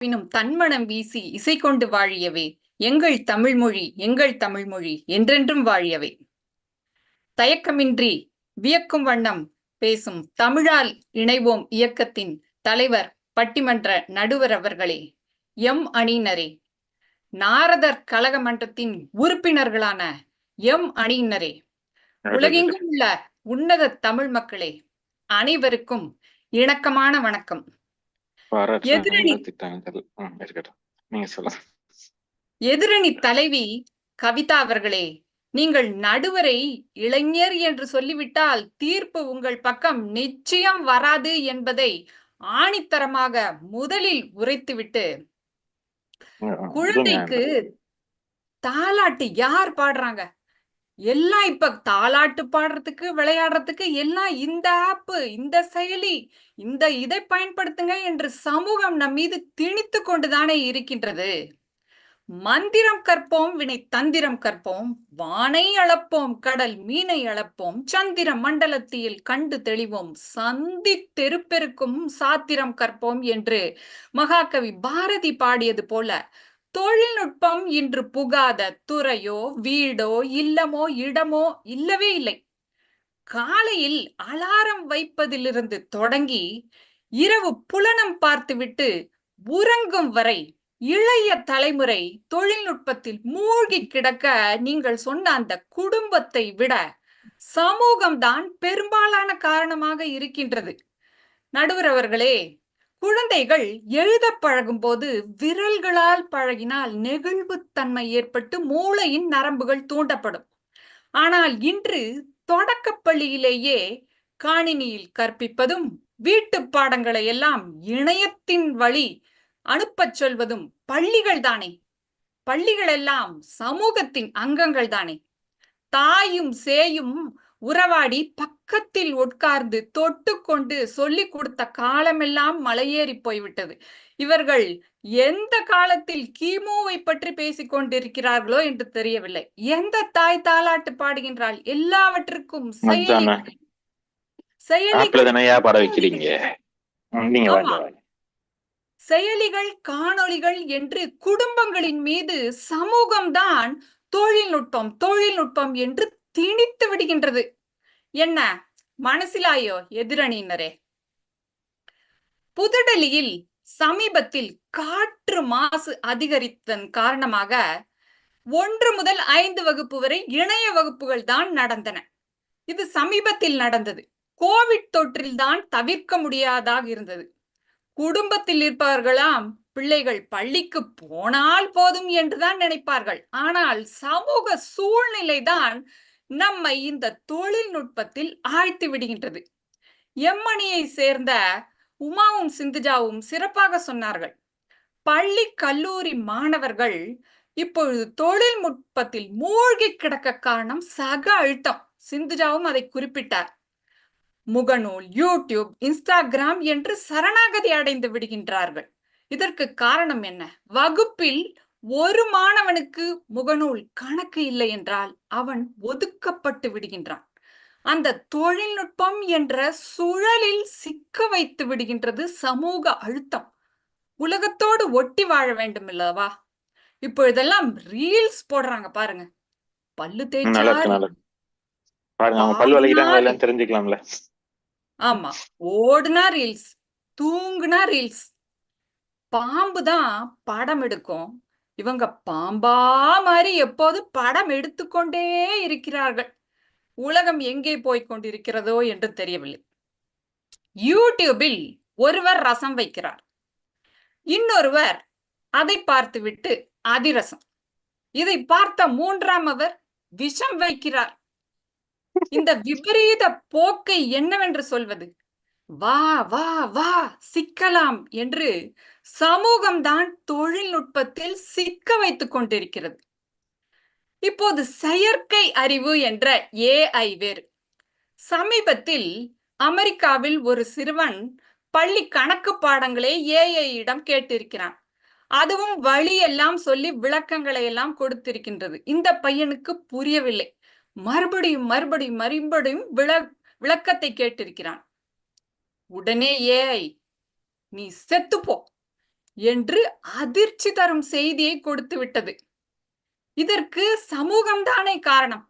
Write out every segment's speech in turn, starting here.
பினும் தன்மணம் வீசி இசை கொண்டு வாழியவே எங்கள் தமிழ்மொழி எங்கள் தமிழ்மொழி என்றென்றும் வாழியவே. தயக்கமின்றி வியக்கும் வண்ணம் பேசும் தமிழால் இணைவோம் இயக்கத்தின் தலைவர் பட்டிமன்ற நடுவர் அவர்களே எம் அணியினரே. நாரதர் கழக மன்றத்தின் உறுப்பினர்களான எம் அணியினரே. உலகெங்கும் உள்ள உன்னத தமிழ் மக்களே அனைவருக்கும் இணக்கமான வணக்கம். எதிரணி. தலைவி கவிதா அவர்களே நீங்கள் நடுவரை இளைஞர் என்று சொல்லிவிட்டால் தீர்ப்பு உங்கள் பக்கம் நிச்சயம் வராது என்பதை ஆணித்தரமாக முதலில் உரைத்துவிட்டு குழந்தைக்கு தாலாட்டு யார் பாடுறாங்க? எல்லாம் இப்ப தாலாட்டு பாடுறதுக்கு விளையாடுறதுக்கு எல்லாம் இந்த ஆப்பு இந்த செயலி இந்த இதை பயன்படுத்துங்க என்று சமூகம் நம் மீது திணித்து கொண்டுதானே இருக்கின்றது. மந்திரம் கற்போம் வினை தந்திரம் கற்போம் வானை அளப்போம் கடல் மீனை அளப்போம் சந்திர மண்டலத்தில் கண்டு தெளிவோம் சந்தி தெருப்பெருக்கும் சாத்திரம் கற்போம் என்று மகாகவி பாரதி பாடியது போல தொழில்நுட்பம் இன்று புகாத துறையோ வீடோ இல்லமோ இடமோ இல்லவே இல்லை. காலையில் அலாரம் வைப்பதிலிருந்து தொடங்கி இரவு புலனம் பார்த்துவிட்டு உறங்கும் வரை இளைய தலைமுறை தொழில்நுட்பத்தில் மூழ்கி கிடக்க நீங்கள் சொன்ன அந்த குடும்பத்தை விட சமூகம்தான் பெரும்பாலான காரணமாக இருக்கின்றது. நடுவர் அவர்களே குழந்தைகள் எழுத பழகும் போது விரல்களால் பழகினால் நெகிழ்வுத்தன்மை ஏற்பட்டு மூளையின் நரம்புகள் தூண்டப்படும். ஆனால் இன்று தொடக்கப்பள்ளியிலேயே காணினியில் கற்பிப்பதும் வீட்டு பாடங்களை எல்லாம் இணையத்தின் வழி அனுப்பச் சொல்வதும் பள்ளிகள் தானே. பள்ளிகள் எல்லாம் சமூகத்தின் அங்கங்கள் தானே. தாயும் சேயும் உறவாடி பக்கத்தில் உட்கார்ந்து தொட்டு கொண்டு சொல்லி கொடுத்த காலமெல்லாம் மலையேறி போய்விட்டது. இவர்கள் எந்த காலத்தில் கிமுவை பற்றி பேசிக் கொண்டிருக்கிறார்களோ என்று தெரியவில்லை. எந்த தாய் தாலாட்டு பாடுகின்றாள்? எல்லாவற்றுக்கும் செயலிகள் காணொளிகள் என்று குடும்பங்களின் மீது சமூகம்தான் தொழில்நுட்பம் தொழில்நுட்பம் என்று திணித்து விடுகின்றது. என்ன? மனசிலாயோ எதிரணியினரே. புதுடெல்லியில் சமீபத்தில் காற்று மாசு அதிகரித்தன் காரணமாக ஒன்று முதல் ஐந்து வகுப்பு வரை இணைய வகுப்புகள் தான் நடந்தன. இது சமீபத்தில் நடந்தது. கோவிட் தொற்றில் தான் தவிர்க்க முடியாதாக இருந்தது. குடும்பத்தில் இருப்பவர்களாம் பிள்ளைகள் பள்ளிக்கு போனால் போதும் என்றுதான் நினைப்பார்கள். ஆனால் சமூக சூழ்நிலைதான் நம்மை இந்த தொழில்நுட்பத்தில் ஆழ்த்தி விடுகின்றது. எம்மணியை சேர்ந்த உமாவும் சிந்துஜாவும் சிறப்பாக சொன்னார்கள். பள்ளி கல்லூரி மாணவர்கள் இப்பொழுது தொழில்நுட்பத்தில் மூழ்கி கிடக்க காரணம் சக அழுத்தம். சிந்துஜாவும் அதை குறிப்பிட்டார். முகநூல் யூடியூப் இன்ஸ்டாகிராம் என்று சரணாகதி அடைந்து விடுகின்றார்கள். இதற்கு காரணம் என்ன? வகுப்பில் ஒரு மாணவனுக்கு முகநூல் கணக்கு இல்லை என்றால் அவன் ஒதுக்கப்பட்டு விடுகின்றான். அந்த தொழில்நுட்பம் என்ற சுழலில் சிக்க வைத்து விடுகின்றது சமூக அழுத்தம். உலகத்தோடு ஒட்டி வாழ வேண்டும் இல்லவா இப்பொழுதெல்லாம் ரீல்ஸ் போடுறாங்க பாருங்க. பல்லு தேய்ச்சா தெரிஞ்சுக்கலாம்ல. ஆமா ஓடுனா ரீல்ஸ் தூங்குனா ரீல்ஸ். பாம்பு தான் படம் எடுக்கும். இவங்க பாம்பா மாதிரி எப்போது படம் எடுத்துக்கொண்டே இருக்கிறார்கள். உலகம் எங்கே போய் கொண்டிருக்கிறதோ என்று தெரியவில்லை. யூடியூபில் ஒருவர் ரசம் வைக்கிறார். இன்னொருவர் அதை பார்த்துவிட்டு அதிரசம். இதை பார்த்த மூன்றாம் அவர் விஷம் வைக்கிறார். இந்த விபரீத போக்கை என்னவென்று சொல்வது? வா வா வா சிக்கலாம் என்று சமூகம்தான் தொழில்நுட்பத்தில் சிக்க வைத்துக் கொண்டிருக்கிறது. இப்போது செயற்கை அறிவு என்ற ஏஐ வேறு. சமீபத்தில் அமெரிக்காவில் ஒரு சிறுவன் பள்ளி கணக்கு பாடங்களை ஏஐயிடம் கேட்டிருக்கிறான். அதுவும் வழியெல்லாம் சொல்லி விளக்கங்களை எல்லாம் கொடுத்திருக்கின்றது. இந்த பையனுக்கு புரியவில்லை. மறுபடியும் மறுபடியும் மறுபடியும் விள விளக்கத்தை கேட்டிருக்கிறான். உடனே ஏஐ நீ செத்துப்போ என்று அதிர்ச்சி தரும் செய்தியை கொடுத்து விட்டது. இதற்கு சமூகம்தானே காரணம்.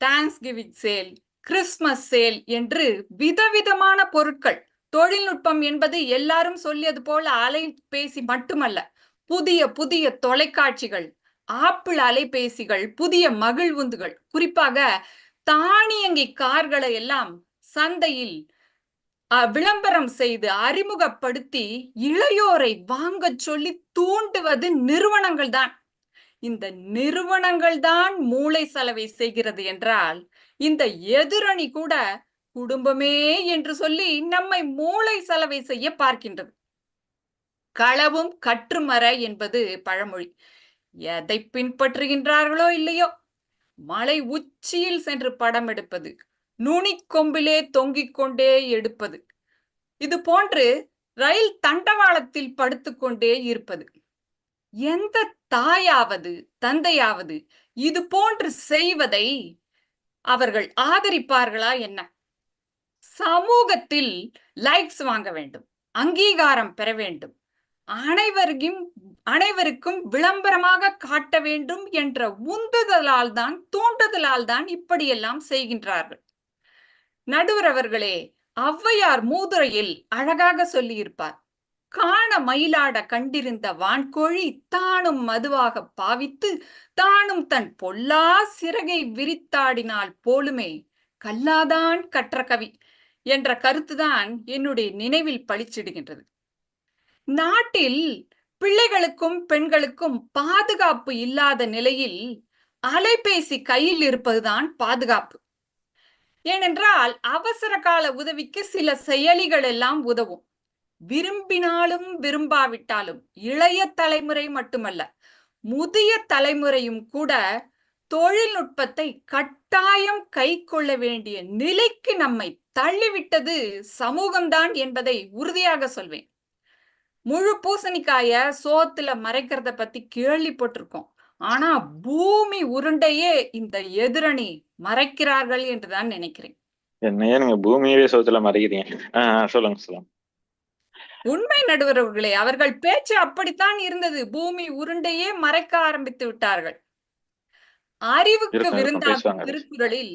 Thanksgiving sale Christmas sale என்று விதவிதமான பொருட்கள் தொழில்நுட்பம் என்பது எல்லாரும் சொல்லியது போல அலைபேசி மட்டுமல்ல புதிய புதிய தொலைக்காட்சிகள் ஆப்பிள் அலைபேசிகள் புதிய மகிழ்வுந்துகள் குறிப்பாக தானியங்கி கார்களை எல்லாம் சந்தையில் விளம்பரம் செய்து அறிமுகப்படுத்தி இளையோரை வாங்கச் சொல்லி தூண்டுவது நிறுவனங்கள் தான். இந்த நிறுவனங்கள் தான் மூளை செலவை செய்கிறது என்றால் இந்த எதிரணி கூட குடும்பமே என்று சொல்லி நம்மை மூளை செலவை செய்ய பார்க்கின்றது. களவும் கற்றுமற என்பது பழமொழி. எதை பின்பற்றுகின்றார்களோ இல்லையோ? மலை உச்சியில் சென்று படம் எடுப்பது நுனிக்கொம்பிலே தொங்கிக் கொண்டே எடுப்பது. இது போன்று ரயில் தண்டவாளத்தில் படுத்துக்கொண்டே இருப்பது. எந்த தாயாவது தந்தையாவது இது போன்று செய்வதை அவர்கள் ஆதரிப்பார்களா என்ன? சமூகத்தில் லைக்ஸ் வாங்க வேண்டும் அங்கீகாரம் பெற வேண்டும் அனைவருக்கும் அனைவருக்கும் விளம்பரமாக காட்ட வேண்டும் என்ற உந்துதலால் தான் தூண்டுதலால் தான் இப்படியெல்லாம் செய்கின்றார்கள். நடுவர் அவர்களே ஔவையார் மூதுரையில் அழகாக சொல்லியிருப்பார். காண மயிலாட கண்டிருந்த வான்கோழி தானும் மதுவாக பாவித்து தானும் தன் பொல்லா சிறகை விரித்தாடினால் போலுமே கல்லாதான் கற்ற கவி என்ற கருத்துதான் என்னுடைய நினைவில் பளிச்சிடுகின்றது. நாட்டில் பிள்ளைகளுக்கும் பெண்களுக்கும் பாதுகாப்பு இல்லாத நிலையில் அலைபேசி கையில் இருப்பதுதான் பாதுகாப்பு. ஏனென்றால் அவசர கால உதவிக்கு சில செயலிகள் எல்லாம் உதவும். விரும்பினாலும் விரும்பாவிட்டாலும் இளைய தலைமுறை மட்டுமல்ல முதிய தலைமுறையும் கூட தொழில்நுட்பத்தை கட்டாயம் கை கொள்ள வேண்டிய நிலைக்கு நம்மை தள்ளிவிட்டது சமூகம்தான் என்பதை உறுதியாக சொல்வேன். முழு பூசணிக்காய சோத்துல மறைக்கிறத பத்தி கேள்விப்பட்டிருக்கோம். ஆனா பூமி உருண்டையே இந்த எதிரணி மறைக்கிறார்கள் என்றுதான் நினைக்கிறேன். என்னையே நீங்க பூமியவே சோத்துல மறைக்கிறீங்க. சொல்லுங்க சொல்லுங்க. உண்மை நடுவர் அவர்களே பேச்சு அப்படித்தான் இருந்தது. பூமி உருண்டையே மறைக்க ஆரம்பித்து விட்டார்கள். அறிவுக்கு விருந்தாகும். திருக்குறளில்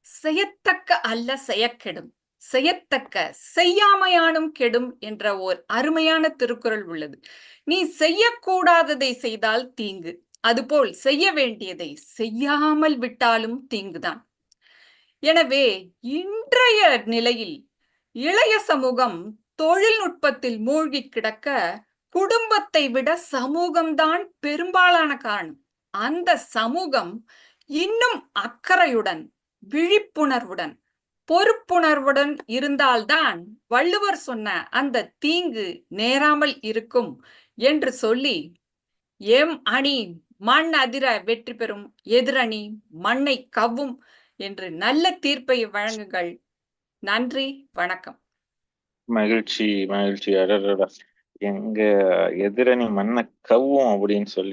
செய்யத்தக்க அல்ல செயக்கெடும் செய்யத்தக்க செய்யாமையானும் கெடும் என்ற ஓர் அருமையான திருக்குறள் உள்ளது. நீ செய்யக்கூடாததை செய்தால் தீங்கு. அதுபோல் செய்ய வேண்டியதை செய்யாமல் விட்டாலும் தீங்குதான். எனவே இன்றைய நிலையில் இளைய சமூகம் தொழில்நுட்பத்தில் மூழ்கி கிடக்க குடும்பத்தை விட சமூகம்தான் பெரும்பாலான காரணம். அந்த சமூகம் இன்னும் அக்கறையுடன் விழிப்புணர்வுடன் பொறுப்புணர்வுடன் இருந்தால்தான் வள்ளுவர் சொன்ன அந்த தீங்கு நேராமல் இருக்கும் என்று சொல்லி எம் அணி மண் அதிர வெற்றி பெறும் எதிரணி மண்ணை கவ்வும் என்று நல்ல தீர்ப்பை வழங்குங்கள். நன்றி வணக்கம். மகிழ்ச்சி மகிழ்ச்சி. எங்க எதிரணி மண்ணை கவ்வும் அப்படின்னு சொல்லி